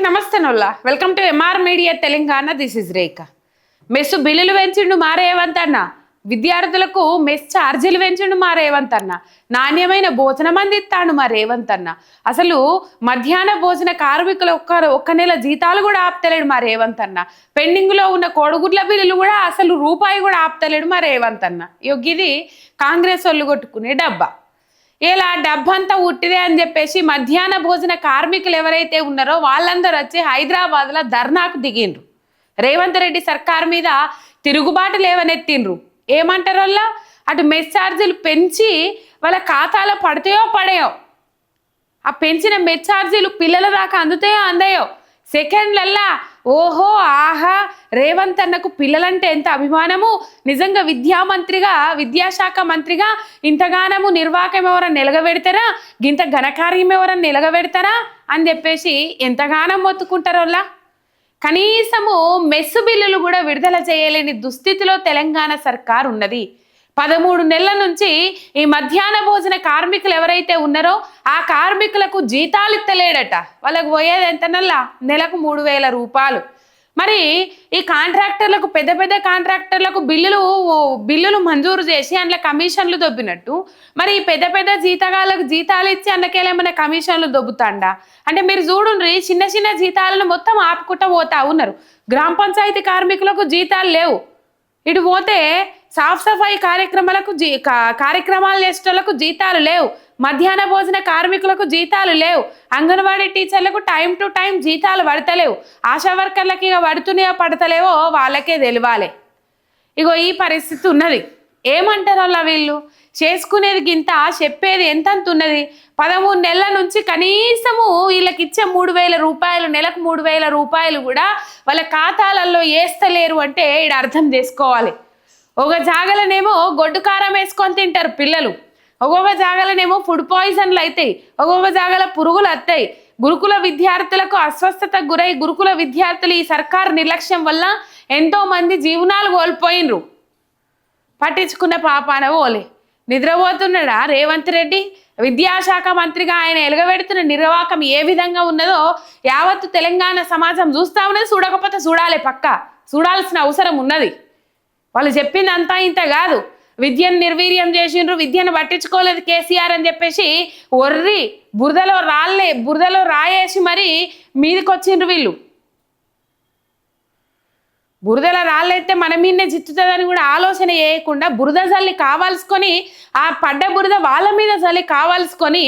అందరికీ నమస్తే నొల్లా welcome to MR media Telangana this is Rekha mess బిల్లులు పెంచిండు మారేవంతన్నా విద్యార్థులకు మెస్ ఛార్జీలు పెంచిండు మా రేవంత్ అన్న. నాణ్యమైన భోజనం అందిస్తాడు మా రేవంత్ అన్న. అసలు మధ్యాహ్న భోజన కార్మికులు ఒక్క ఒక్క నెల జీతాలు కూడా ఆపుతలేడు మా రేవంత్ అన్న పెండింగ్లో ఉన్న కోడిగుడ్ల బిల్లులు కూడా అసలు రూపాయి కూడా ఆపుతలేడు మా రేవంత్ అన్న ఇది కాంగ్రెస్ వాళ్ళు కొట్టుకునే డబ్బా. ఇలా డబ్బంతా ఉట్టిదే అని చెప్పేసి మధ్యాహ్న భోజన కార్మికులు ఎవరైతే ఉన్నారో వాళ్ళందరూ వచ్చి హైదరాబాద్లో ధర్నాకు దిగిండ్రు. రేవంత్ రెడ్డి సర్కార్ మీద తిరుగుబాటు లేవనెత్తిండ్రు. ఏమంటారు వాళ్ళ అటు మెస్ ఛార్జీలు పెంచి వాళ్ళ ఖాతాలో పడతాయో పడేయో? ఆ పెంచిన మెస్ ఛార్జీలు పిల్లల దాకా అందుతాయో అందాయో? సెకండ్లల్లా ఓహో ఆహా రేవంత్ అన్నకు పిల్లలంటే ఎంత అభిమానము? నిజంగా విద్యామంత్రిగా విద్యాశాఖ మంత్రిగా ఇంతగానము నిర్వాహకం ఎవరన్నా నిలగబెడతారా? గింత ఘనకార్యం ఎవరన్నా నిలగబెడతారా? అని చెప్పేసి ఎంతగానం మొత్తుకుంటారోలా కనీసము మెస్సు బిల్లులు కూడా విడుదల చేయలేని దుస్థితిలో తెలంగాణ సర్కార్ ఉన్నది పదమూడు నెలల నుంచి ఈ మధ్యాహ్న భోజన కార్మికులు ఎవరైతే ఉన్నారో ఆ కార్మికులకు జీతాలు ఇత్తలేడట. వాళ్ళకు పోయేది ఎంత నెల నెలకు మూడు వేల రూపాయలు. మరి ఈ కాంట్రాక్టర్లకు పెద్ద పెద్ద కాంట్రాక్టర్లకు బిల్లులు బిల్లులు మంజూరు చేసి అందులో కమిషన్లు దొబ్బినట్టు. మరి ఈ పెద్ద పెద్ద జీతగాళ్ళకు జీతాలు ఇచ్చి అందుకేలేమన్నా కమిషన్లు దొబ్బుతాండా? అంటే మీరు చూడండి చిన్న చిన్న జీతాలను మొత్తం ఆపుకుంటూ పోతా ఉన్నారు. గ్రామ పంచాయతీ కార్మికులకు జీతాలు లేవు. ఇటు పోతే సాఫ్ సఫాయి కార్యక్రమాలకు జీ కా- కార్యక్రమాలు చేసేటోళ్ళకు జీతాలు లేవు. మధ్యాహ్న భోజన కార్మికులకు జీతాలు లేవు. అంగన్వాడీ టీచర్లకు టైం టు టైం జీతాలు పడతలేవు. ఆశా వర్కర్లకి ఇక పడుతున్నాయో పడతలేవో వాళ్ళకే తెలియాలి ఇగో ఈ పరిస్థితి ఉన్నది. ఏమంటారు అలా వీళ్ళు? చేసుకునేది గింత చెప్పేది ఎంతంత ఉన్నది పదమూడు నెలల నుంచి కనీసము వీళ్ళకి ఇచ్చే మూడు వేల రూపాయలు నెలకు మూడు వేల రూపాయలు కూడా వాళ్ళ ఖాతాలలో వేస్తలేరు అంటే ఇక్కడ అర్థం చేసుకోవాలి. ఒక జాగలనేమో గొడ్డు కారం వేసుకొని తింటారు పిల్లలు. ఒక్కొక్క జాగలనేమో ఫుడ్ పాయిజన్లు అవుతాయి ఒక్కొక్క జాగల పురుగులు వస్తాయి గురుకుల విద్యార్థులకు అస్వస్థతకు గురై గురుకుల విద్యార్థులు ఈ సర్కారు నిర్లక్ష్యం వల్ల ఎంతో మంది జీవనాలు కోల్పోయినరు. పట్టించుకున్న పాపాన ఓలే. నిద్రపోతున్నాడా రేవంత్ రెడ్డి? విద్యాశాఖ మంత్రిగా ఆయన ఎలుగబెడుతున్న నిర్వాహకం ఏ విధంగా ఉన్నదో యావత్తు తెలంగాణ సమాజం చూస్తా ఉన్నది చూడకపోతే చూడాలి పక్క. చూడాల్సిన అవసరం ఉన్నది. వాళ్ళు చెప్పింది అంతా ఇంత కాదు. విద్యను నిర్వీర్యం చేసిండ్రు విద్యను పట్టించుకోలేదు కేసీఆర్ అని చెప్పేసి ఒర్రి బురదలో రాళ్ళే బురదలో రాయేసి మరి మీదకి వచ్చిండ్రు వీళ్ళు. బురదల రాళ్ళైతే మన మీదనే జిత్తుతుందని కూడా ఆలోచన చేయకుండా బురద జల్లి కావాల్సుకొని ఆ పడ్డ బురద వాళ్ళ మీద జల్లి కావాల్సుకొని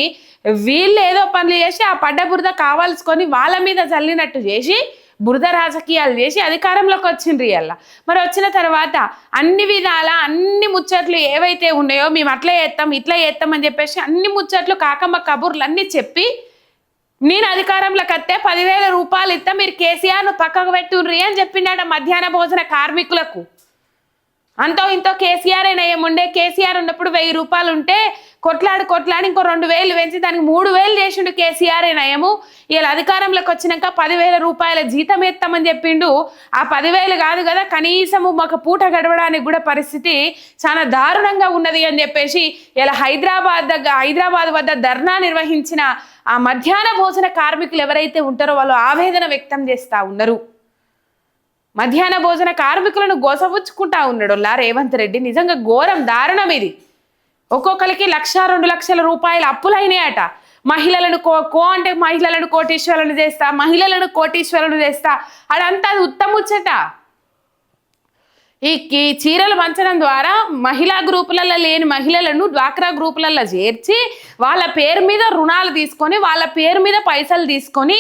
వీళ్ళు ఏదో పనులు చేసి ఆ పడ్డ బురద కావాల్సుకొని వాళ్ళ మీద జల్లినట్టు చేసి బురద రాజకీయాలు చేసి అధికారంలోకి వచ్చిండ్రు ఇవాళ మరి వచ్చిన తర్వాత అన్ని విధాల అన్ని ముచ్చట్లు ఏవైతే ఉన్నాయో మేము అట్లా చేస్తాం ఇట్లా చేస్తాం అని చెప్పేసి అన్ని ముచ్చట్లు కాకమ్మ కబుర్లు అన్నీ చెప్పి నేను అధికారంలోకి వస్తే పదివేల రూపాయలు ఇస్తా మీరు కేసీఆర్ను పక్కకు పెట్టుండ్రి అని చెప్పిండట మధ్యాహ్న భోజన కార్మికులకు. అంతో ఇంతో కేసీఆర్ అయినా ఏముండే? కేసీఆర్ ఉన్నప్పుడు వెయ్యి రూపాయలు ఉంటే కొట్లాడి కొట్లాడి ఇంకో రెండు వేలు పెంచి దానికి మూడు వేలు చేసిండు కేసీఆర్ నయము. ఇలా వీళ్ళ అధికారంలోకి వచ్చినాక పదివేల రూపాయల జీతం ఎత్తామని చెప్పిండు. ఆ పదివేలు కాదు కదా కనీసము మాకు పూట గడవడానికి కూడా పరిస్థితి చాలా దారుణంగా ఉన్నది అని చెప్పేసి ఇలా హైదరాబాద్ దగ్గర హైదరాబాద్ వద్ద ధర్నా నిర్వహించిన ఆ మధ్యాహ్న భోజన కార్మికులు ఎవరైతే ఉంటారో వాళ్ళు ఆవేదన వ్యక్తం చేస్తూ ఉన్నారు. మధ్యాహ్న భోజన కార్మికులను గోసపుచ్చుకుంటా ఉన్నాడు లా రేవంత్ రెడ్డి. నిజంగా ఘోరం దారుణం ఇది. ఒక్కొక్కరికి లక్ష రెండు లక్షల రూపాయల అప్పులైనాయట మహిళలను కో కో అంటే మహిళలను కోటీశ్వరులను చేస్తా మహిళలను కోటీశ్వరులను చేస్తా. అదంతా అది ఉత్తముచ్చట ఈ ఈ చీరలు పంచడం ద్వారా మహిళా గ్రూపులలో లేని మహిళలను డ్వాక్రా గ్రూపులలో చేర్చి వాళ్ళ పేరు మీద రుణాలు తీసుకొని వాళ్ళ పేరు మీద పైసలు తీసుకొని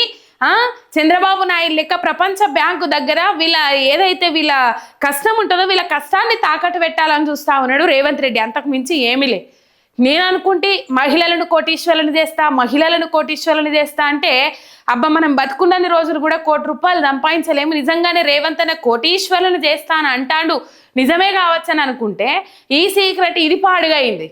చంద్రబాబు నాయుడు లెక్క ప్రపంచ బ్యాంకు దగ్గర వీళ్ళ ఏదైతే వీళ్ళ కష్టం ఉంటుందో వీళ్ళ కష్టాన్ని తాకట్టు పెట్టాలని చూస్తా ఉన్నాడు రేవంత్ రెడ్డి. అంతకు మించి ఏమీ లే నేను అనుకుంటే మహిళలను కోటీశ్వరులను చేస్తా మహిళలను కోటీశ్వరులను చేస్తా అంటే అబ్బా మనం బతుకున్నన్ని రోజులు కూడా కోటి రూపాయలు సంపాదించలేము. నిజంగానే రేవంత్ అనే కోటీశ్వరులను చేస్తా అని అంటాడు. నిజమే కావచ్చని అనుకుంటే ఈ సీక్రెట్ ఇది పాడుగా అయింది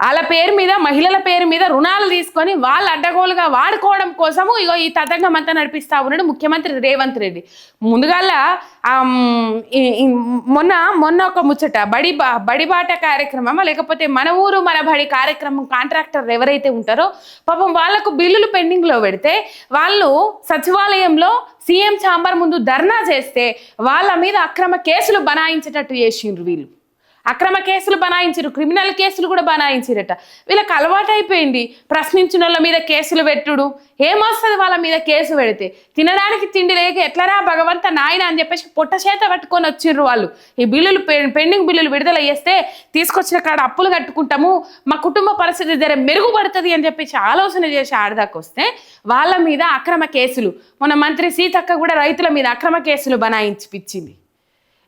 వాళ్ళ పేరు మీద మహిళల పేరు మీద రుణాలు తీసుకొని వాళ్ళు అడ్డగోలుగా వాడుకోవడం కోసము ఇగో ఈ తతంగం అంతా నడిపిస్తా ఉన్నాడు ముఖ్యమంత్రి రేవంత్ రెడ్డి. ముందుగాల మొన్న మొన్న ఒక ముచ్చట బడి బా- బడిబాట కార్యక్రమమా? లేకపోతే మన ఊరు మన బడి కార్యక్రమం కాంట్రాక్టర్ ఎవరైతే ఉంటారో పాపం వాళ్ళకు బిల్లులు పెండింగ్లో పెడితే వాళ్ళు సచివాలయంలో సీఎం ఛాంబర్ ముందు ధర్నా చేస్తే వాళ్ళ మీద అక్రమ కేసులు బనాయించేటట్టు చేసిండ్రు వీళ్ళు. అక్రమ కేసులు బనాయించారు క్రిమినల్ కేసులు కూడా బనాయించారట. వీళ్ళకి అలవాటు అయిపోయింది ప్రశ్నించిన వాళ్ళ మీద కేసులు పెట్టుడు. ఏమొస్తుంది వాళ్ళ మీద కేసు పెడితే? తినడానికి తిండి లేక ఎట్లరా భగవంత నాయన అని చెప్పేసి పొట్ట చేత పట్టుకొని వచ్చిర్రు వాళ్ళు. ఈ బిల్లులు పె- పెండింగ్ బిల్లులు విడుదల చేస్తే తీసుకొచ్చిన కాడ అప్పులు కట్టుకుంటాము మా కుటుంబ పరిస్థితి జర మెరుగుపడుతుంది అని చెప్పేసి ఆలోచన చేసి ఆడదాకా వస్తే వాళ్ళ మీద అక్రమ కేసులు. మన మంత్రి సీతక్క కూడా రైతుల మీద అక్రమ కేసులు బనాయించి పిచ్చింది.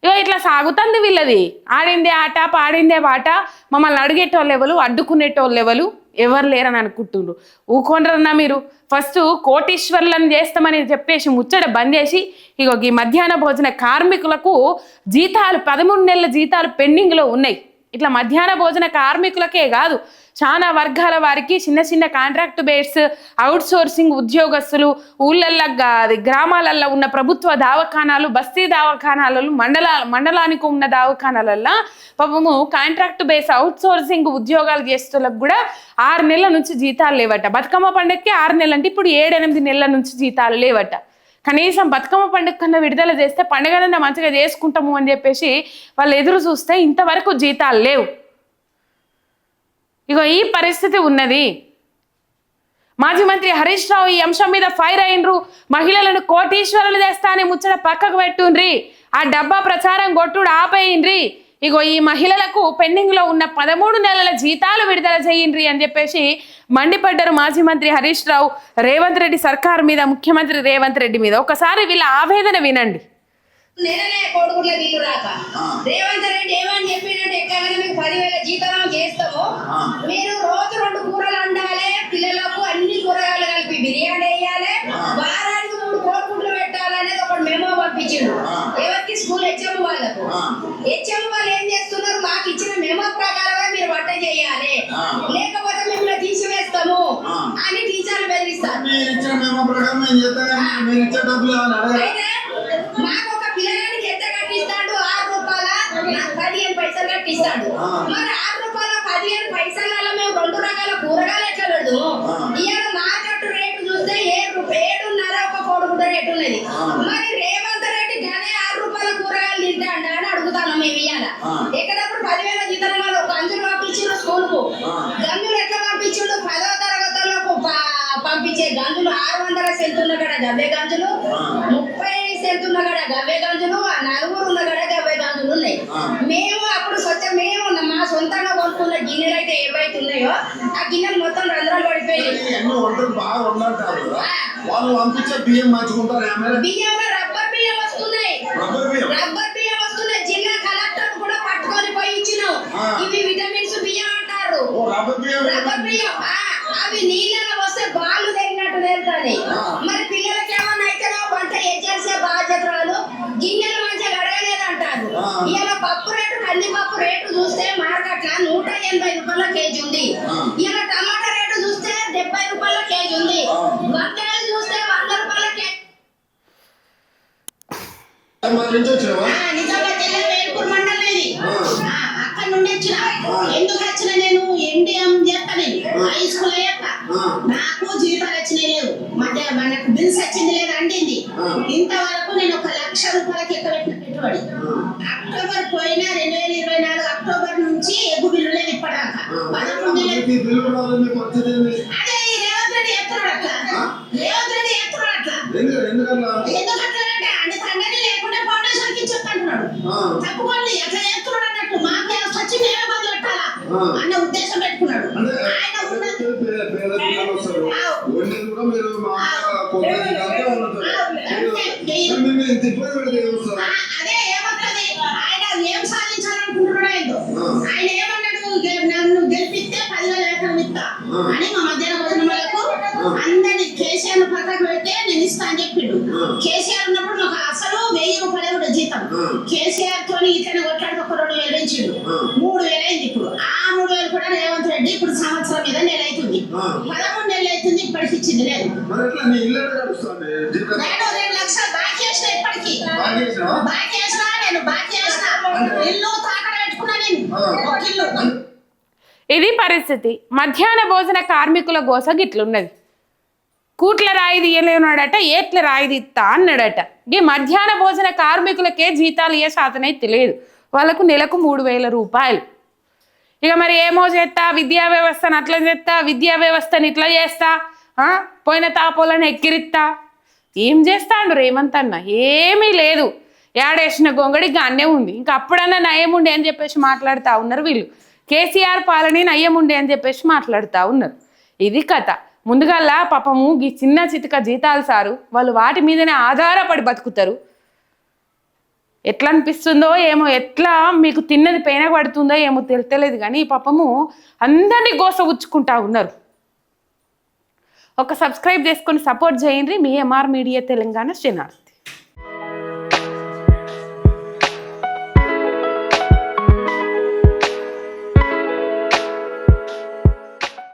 ఇగో ఇట్లా సాగుతుంది వీళ్ళది. ఆడిందే ఆట పాడిందే పాట మమ్మల్ని అడిగేటోళ్ళు ఎవరు? అడ్డుకునేటోళ్ళు ఎవరు? ఎవరు లేరని అనుకుంటుండ్రు. ఊకొండ్రన్నా మీరు? ఫస్ట్ కోటీశ్వర్లను చేస్తామని చెప్పేసి ముచ్చట బంద్ చేసి ఇగో ఈ మధ్యాహ్న భోజన కార్మికులకు జీతాలు పదమూడు నెలల జీతాలు పెండింగ్లో ఉన్నాయి. ఇట్లా మధ్యాహ్న భోజన కార్మికులకే కాదు చాలా వర్గాల వారికి చిన్న చిన్న కాంట్రాక్ట్ బేస్ అవుట్ సోర్సింగ్ ఉద్యోగస్తులు ఊళ్ళల్లో గా- గ్రామాలల్లో ఉన్న ప్రభుత్వ దవాఖానాలు బస్తీ దవాఖానాలలో మండల మండలానికి ఉన్న దవాఖానాలల్లో పాపము కాంట్రాక్ట్ బేస్ అవుట్ సోర్సింగ్ ఉద్యోగాలు చేస్తులకు కూడా ఆరు నెలల నుంచి జీతాలు లేవట. బతుకమ్మ పండుగకి ఆరు నెలలు అంటే ఇప్పుడు ఏడెనిమిది నెలల నుంచి జీతాలు లేవట. కనీసం బతుకమ్మ పండుగ కన్నా విడుదల చేస్తే పండుగనన్నా మంచిగా చేసుకుంటాము అని చెప్పేసి వాళ్ళు ఎదురు చూస్తే ఇంతవరకు జీతాలు లేవు. ఇగో ఈ పరిస్థితి ఉన్నది. మాజీ మంత్రి హరీష్ రావు ఈ అంశం మీద ఫైర్ అయినరు. మహిళలను కోటీశ్వరులు చేస్తా అని ముచ్చట పక్కకు పెట్టుండ్రి. ఆ డబ్బా ప్రచారం కొట్టుడు ఆపేయండ్రి. ఇగో ఈ మహిళలకు పెండింగ్లో ఉన్న పదమూడు నెలల జీతాలు విడుదల చేయండ్రి అని చెప్పేసి మండిపడ్డారు మాజీ మంత్రి హరీష్ రావు. రేవంత్ రెడ్డి సర్కార్ మీద ముఖ్యమంత్రి రేవంత్ రెడ్డి మీద. ఒకసారి వీళ్ళ ఆవేదన వినండి. నెలనే కోడుకుల బిల్లు రాక. రేవంత్ రెడ్డి ఏమని చెప్పిందంటే ఎక్కగానే మీకు పదివేల జీతం చేస్తాము మీరు రోజు రెండు కూరలు వండాలి పిల్లలకు అన్ని కూరగాయలు కలిపి బిర్యానీ వేయాలి మెమో పంపించిండు. ఎవరికి స్కూల్ హెచ్ఎం వాళ్ళకు. హెచ్ఎం వాళ్ళు ఏం చేస్తున్నారు? మాకు ఇచ్చిన మెమో ప్రకారమే మీరు వంట చేయాలి. లేకపోతే మిమ్మల్ని తీసివేస్తాము అని టీచర్లు బెదిరిస్తారు. మాకు ఒక పిల్లగానికి ఎంత కట్టిస్తాడు? ఆరు రూపాయల పదిహేను పైసలు కట్టిస్తాడు. మరి ఆరు రూపాయల పదిహేను పైసల మేము రెండు రకాల కూరగాయలు ఎట్లా పెడదు ఇవాళ మార్కెట్ రేటు చూస్తే ఏడు ఏడున్నర ఒక కోడిగుడ్డ రేటు ఉన్నది. ఎక్కడప్పుడు పదివేల జీతం వాళ్ళు అంజులు పంపించిండు స్కూల్కు. గంజులు ఎట్లా పంపించిండు పదో తరగతులకు పంపించే గంజులు ఆరు వందల సెంట్ ఉన్న కాడ గవ్వే గంజులు. ముప్పై సెంట్ ఉన్న కాడ గవ్వే గంజులు నలుగురు ఉన్న కాడ గవ్వే గంజులు ఉన్నాయి. మేము అప్పుడు స్వచ్ఛ మేము మా సొంతంగా కొనుక్కున్న గిన్నెలు అయితే ఏవైతే ఉన్నాయో ఆ గిన్నెలు మొత్తం రంధ్రాలు పడిపోయాయి వాళ్ళు పంపించే బియ్యం రబ్బర్ బియ్యం వస్తున్నాయి రబ్బర్ బియ్యం రబ్బర్ బియ్యం వస్తున్నాయి జిల్లా కలెక్టర్ కూడా పట్టుకొని పోయి ఇచ్చినాం ఆ. ఇవి విటమిన్స్ బియ్యం అంటారు ఓ రబ్బర్ బియ్యం రబ్బర్ బియ్యం ఆ, అవి నీళ్ళలో వస్తే బాలు తగినట్టు ఆ. మరి పిల్లలకి ఏమన్నా అయితే వంట చేసే బాధ్యతలు గిన్నెలు మంచిగా గడగలేదు అంటారు. ఇలా పప్పు రేటు కందిపప్పు రేటు చూస్తే మార్కెట్ నూట ఎనభై రూపాయల కేజీ ఉంది. ఇలా టమాటా రేటు చూస్తే డెబ్బై రూపాయల కేజీ ఉంది. వంకాయలు చూస్తే వంద రూపాయల కేజీ నిజంగా జిల్లా వేల్పూర్ మండలం ఇది ఆ. ఆ, అక్కడ నుండి వచ్చిన. ఎందుకు వచ్చిన నేను ఎండిఎం ఆ. నాకు జీతాలు వచ్చినాయి లేవు. మధ్య మనకు బిల్స్ వచ్చింది లేదు అండింది ఆ. ఇంతవరకు నేను ఒక లక్ష రూపాయలకి ఎక్క పెట్టిన పెట్టుబడి అక్టోబర్ పోయిన రెండు వేల ఇరవై నాలుగు అక్టోబర్ నుంచి ఎగ్గు బిల్లు లేదు ఇప్పటిదాకా పదకొండు నెలలు మీకు ఈ బిల్లు రావాలి మీకు వచ్చేది ఏంది? అదే ఈ రేవంత్ రెడ్డి ఎత్తున్నాడు అట్లా ఆ? రేవంత్ రెడ్డి ఎత్తున్నాడు అట్లా ఎందుకు ఎందుకన్నా ఎందుకంటే అండి తండ్రి లేకుండా ఫౌండేషన్కి ఇచ్చేస్తున్నాడు ఆ. తప్పుకోండి అట్లా చేస్తున్నాడు అన్నట్టు మాకే వచ్చి మేమే మొదలు పెట్టాలా ఆ. అన్న ఉద్దేశం పెట్టుకున్నాడు అంటే ఆయన ఉన్న పేద పేద పిల్లలు వస్తారు కూడా మీరు మీరు ఇంత ఇబ్బంది పెడితే ఏం వస్తారు ఆ, అదే ఏమంటది? ఆయన ఏం సాధించాలనుకుంటున్నాడు. ఆయన ఏమన్నాడు? "గె- నన్ను గెలిపిస్తే పదివేల ఎకరం ఇస్తా. అని మా మధ్యాహ్న భోజనములకు అందరిని కేసీఆర్ పక్కకు పెడితే నేను ఇస్తా అని చెప్పిండు. కేసీఆర్ ఉన్నప్పుడు నాకు అసలు వెయ్యి రూపాయలు కూడా జీతం. కేసీఆర్ తోని ఇతను కొట్లాడితే ఒక రెండు వేలు ఆ. మూడు వేలు అయింది ఇప్పుడు. ఆ మూడు వేలు కూడా రేవంత్ రెడ్డి ఇప్పుడు ఆ. పదమూడు నెలలు అవుతుంది ఇప్పటికి ఇచ్చింది లేదు నేను రెండు లక్షలు బాకీ ఇప్పటికి? బాకీ నేను బాకీ ఇల్లు తాకడ పెట్టుకున్నా నేను. ఇల్లు. ఇది పరిస్థితి. మధ్యాహ్న భోజన కార్మికుల గోస గిట్లున్నది. కూట్ల రాయి తీయలేనాడట ఏట్ల రాయి తీస్తా అన్నాడట. ఈ మధ్యాహ్న భోజన కార్మికులకే జీతాలు ఏ శాతనైతే లేదు. వాళ్ళకు నెలకు మూడు వేల రూపాయలు. ఇక మరి ఏమో చేస్తా విద్యా వ్యవస్థను అట్లా చేస్తా విద్యా వ్యవస్థను ఇట్లా చేస్తా? పోయిన తాపోలను ఎక్కిరిస్తా ఏం చేస్తాడు రేవంత్ అన్న? ఏమీ లేదు. ఏడేసిన గొంగడి గానే ఉంది. ఇంకా అప్పుడన్నా నయం ఉండే అని చెప్పేసి మాట్లాడుతూ ఉన్నారు వీళ్ళు. కేసీఆర్ పాలనే నయం ఉండే అని చెప్పేసి మాట్లాడుతూ ఉన్నారు. ఇది కథ. ముందుగల్లా పాపము ఈ చిన్న చితక జీతాలు సారు. వాళ్ళు వాటి మీదనే ఆధారపడి బతుకుతారు. ఎట్లా అనిపిస్తుందో ఏమో ఎట్లా మీకు తిన్నది పైన పడుతుందో ఏమో తెలియలేదు కానీ పాపము అందరినీ గోస ఉచ్చుకుంటా ఉన్నారు. ఒక సబ్స్క్రైబ్ చేసుకొని సపోర్ట్ చేయండి. మీ ఎంఆర్ మీడియా తెలంగాణ శ్రీనాథ్